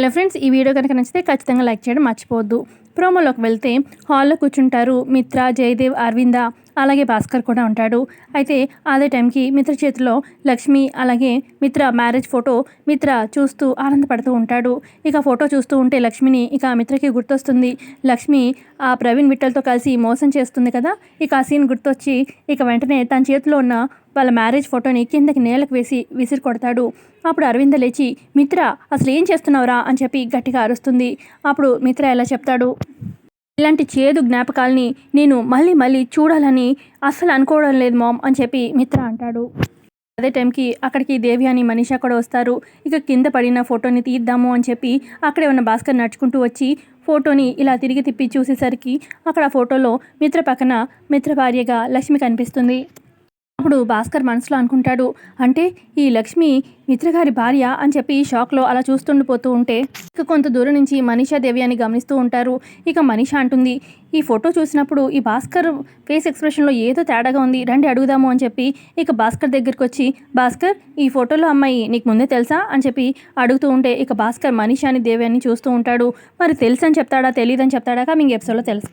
Hello friends ఈ video కనుక నచ్చితే ఖచ్చితంగా లైక్ చేయడం మర్చిపోవద్దు. ప్రోమోలోకి వెళ్తే హాల్లో కూర్చుంటారు మిత్ర జయదేవ్ అరవింద అలాగే భాస్కర్ కూడా ఉంటాడు. అయితే అదే టైంకి మిత్ర చేతిలో లక్ష్మి అలాగే మిత్ర మ్యారేజ్ ఫోటో మిత్ర చూస్తూ ఆనందపడుతూ ఉంటాడు. ఇక ఫోటో చూస్తూ ఉంటే లక్ష్మిని ఇక మిత్రకి గుర్తొస్తుంది. లక్ష్మి ఆ ప్రవీణ్ విట్టలతో కలిసి మోసం చేస్తుంది కదా? ఇక ఆ సీన్ గుర్తొచ్చి ఇక వెంటనే తన చేతిలో ఉన్న వాళ్ళ మ్యారేజ్ ఫోటోని కిందకి నేలకు వేసి విసిరి కొడతాడు. అప్పుడు అరవింద లేచి మిత్ర అసలు ఏం చేస్తున్నావురా? అని చెప్పి గట్టిగా అరుస్తుంది. అప్పుడు మిత్ర ఎలా చెప్తాడు ఇలాంటి చేదు జ్ఞాపకాల్ని నేను మళ్ళీ మళ్ళీ చూడాలని అస్సలు అనుకోవడం లేదు మామ్ అని చెప్పి మిత్ర అంటాడు. అదే టైంకి అక్కడికి దేవి అని మనీషా కూడా వస్తారు. ఇక కింద పడిన ఫోటోని తీద్దాము అని చెప్పి అక్కడే ఉన్న భాస్కర్ నడుచుకుంటూ వచ్చి ఫోటోని ఇలా తిరిగి తిప్పి చూసేసరికి అక్కడ ఫోటోలో మిత్ర పక్కన మిత్ర భార్యగా లక్ష్మి కనిపిస్తుంది. అప్పుడు భాస్కర్ మనసులో అనుకుంటాడు అంటే ఈ లక్ష్మి మిత్రగారి భార్య అని చెప్పి షాక్లో అలా చూస్తుండిపోతూ ఉంటే ఇక కొంత దూరం నుంచి మనీషా దేవి అని గమనిస్తూ ఉంటారు. ఇక మనీషా అంటుంది ఈ ఫోటో చూసినప్పుడు ఈ భాస్కర్ ఫేస్ ఎక్స్ప్రెషన్లో ఏదో తేడాగా ఉంది రండి అడుగుదాము అని చెప్పి ఇక భాస్కర్ దగ్గరికి వచ్చి భాస్కర్ ఈ ఫోటోలో అమ్మాయి నీకు ముందే తెలుసా అని చెప్పి అడుగుతూ ఉంటే ఇక భాస్కర్ మనీషాని దేవి అని చూస్తూ ఉంటాడు. మరి తెలుసు అని చెప్తాడా తెలియదని చెప్తాడా? మీకు ఎపిసోడ్లో తెలుసు.